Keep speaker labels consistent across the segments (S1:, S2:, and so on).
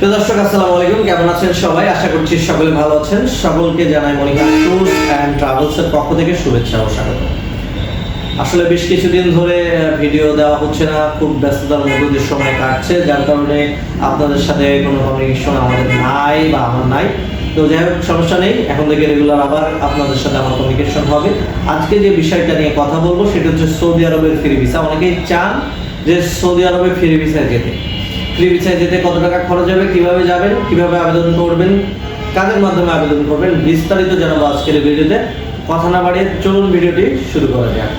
S1: দর্শক, আসসালামু আলাইকুম। কেমন আছেন সবাই? আশা করছি সকলে ভালো আছেন। সকলকে জানাই মনিকা ট্যুরস অ্যান্ড ট্রাভেলসের পক্ষ থেকে শুভেচ্ছা ও স্বাগত। আসলে বেশ কিছুদিন ধরে ভিডিও দেওয়া হচ্ছে না। খুব ব্যস্ততার মধ্যে সময় কাটছে, যার কারণে আপনাদের সাথে কোনো কমিউনিকেশন আমাদের নাই বা আমার নাই। তো যাই হোক, সমস্যা নেই। এখন থেকে রেগুলার আবার আপনাদের সাথে আমার কমিউনিকেশন হবে। আজকে যে বিষয়টা নিয়ে কথা বলব, সেটা হচ্ছে সৌদি আরবের ফ্রি ভিসা। অনেকেই চান যে সৌদি আরবে ফ্রি ভিসায় যেতে। ফ্রি যেতে কত টাকা খরচ হবে, কীভাবে যাবেন, কীভাবে আবেদন করবেন, কাদের মাধ্যমে আবেদন করবেন, বিস্তারিত জানাব আজকের ভিডিওতে। কথা না বাড়িয়ে চলুন ভিডিওটি শুরু করা যাক।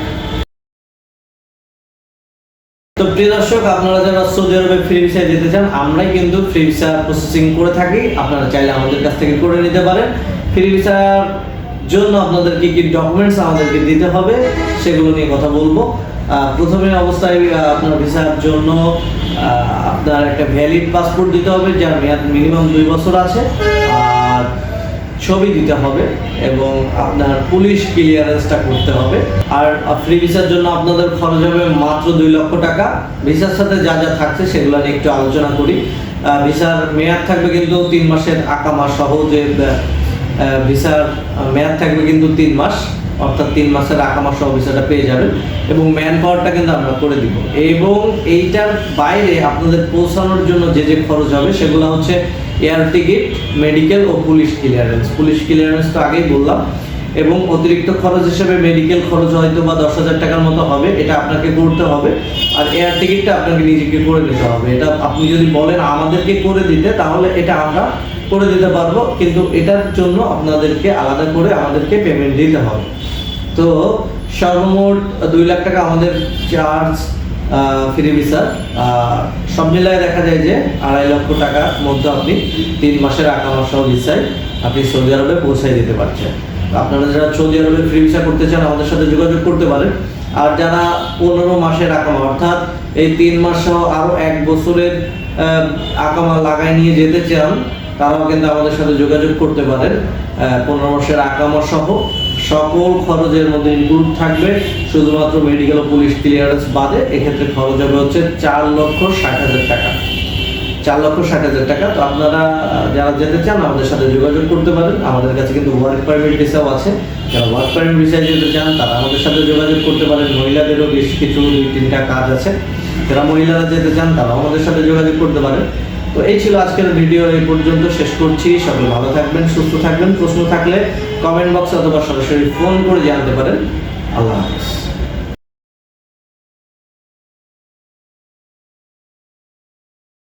S1: তো প্রিয় দর্শক, আপনারা যারা সৌদি আরবে ফ্রি যেতে চান, আমরাই কিন্তু ফ্রি ভিসা প্রসেসিং করে থাকি। আপনারা চাইলে আমাদের কাছ থেকে করে নিতে পারেন। ফ্রি ভিসার জন্য আপনাদের কি কি ডকুমেন্টস আমাদেরকে দিতে হবে, সেগুলো নিয়ে কথা বলব। প্রথমে অবস্থায় আপনার ভিসার জন্য আপনার একটা ভ্যালিড পাসপোর্ট দিতে হবে, যার মেয়াদ মিনিমাম দুই বছর আছে, আর ছবি দিতে হবে এবং আপনার পুলিশ ক্লিয়ারেন্সটা করতে হবে। আর ফ্রি ভিসার জন্য আপনাদের খরচ হবে মাত্র দুই লক্ষ টাকা। ভিসার সাথে যা যা থাকছে সেগুলো নিয়ে একটু আলোচনা করি। ভিসার মেয়াদ থাকবে কিন্তু তিন মাসের আকামা সহ যে ভিসার মেয়াদ থাকবে কিন্তু তিন মাস। অর্থাৎ তিন মাসের আকামা সহ ভিসাটা পেয়ে যাবেন এবং ম্যান পাওয়ারটা কিন্তু আমরা করে দিব। এবং এইটার বাইরে আপনাদের পৌঁছানোর জন্য যে যে খরচ হবে সেগুলো হচ্ছে এয়ার টিকিট মেডিকেল ও পুলিশ ক্লিয়ারেন্স পুলিশ ক্লিয়ারেন্স তো আগেই বললাম এবং অতিরিক্ত খরচ হিসেবে মেডিকেল খরচ হয়তো বা দশ হাজার টাকার মতো হবে, এটা আপনাকে করতে হবে। আর এয়ার টিকিটটা আপনাকে নিজেকে করে দিতে হবে। এটা আপনি যদি বলেন আমাদেরকে করে দিতে, তাহলে এটা আমরা করে দিতে পারব। কিন্তু এটার জন্য আপনাদেরকে আলাদা করে আমাদেরকে পেমেন্ট দিতে হবে। তো সর্বমোট দুই লাখ টাকা আমাদের চার্জ ফ্রি ভিসা সব মিলায় দেখা যায় যে আড়াই লক্ষ টাকার মধ্যে আপনি তিন মাসের আকামা সহ ভিসায় আপনি সৌদি আরবে পৌঁছাই দিতে পারছেন। আপনারা যারা সৌদি আরবে ফ্রি ভিসা করতে চান, আমাদের সাথে যোগাযোগ করতে পারেন। আর যারা পনেরো মাসের আকামা অর্থাৎ এই তিন মাস সহ আরও এক বছরের আকামা লাগাই নিয়ে যেতে চান, তারাও কিন্তু আমাদের সাথে যোগাযোগ করতে পারেন। পনেরো মাসের আকামা সহ। সকল খরচের মধ্যে ইনক্লুড থাকবে। শুধুমাত্র মেডিকেল ও পুলিশ ক্লিয়ারেন্স বাদে এক্ষেত্রে খরচ হবে হচ্ছে চার লক্ষ ষাট হাজার টাকা। চার লক্ষ ষাট হাজার টাকা। তো আপনারা যারা যেতে চান, আমাদের সাথে যোগাযোগ করতে পারেন। আমাদের কাছে কিন্তু ওয়ার্ক পারমিট ভিসাও আছে। যারা ওয়ার্ক পারমিট ভিসায় যেতে চান, তারা আমাদের সাথে যোগাযোগ করতে পারেন। মহিলাদেরও বেশ কিছু দুই তিনটা কাজ আছে। যারা মহিলারা যেতে চান, তারাও আমাদের সাথে যোগাযোগ করতে পারেন। তো এই ছিল আজকের ভিডিও, এই পর্যন্ত শেষ করছি। সবাই ভালো থাকবেন, সুস্থ থাকবেন। প্রশ্ন থাকলে কমেন্ট বক্সে অথবা সরাসরি ফোন করে জানতে পারেন। আল্লাহ হাফিজ।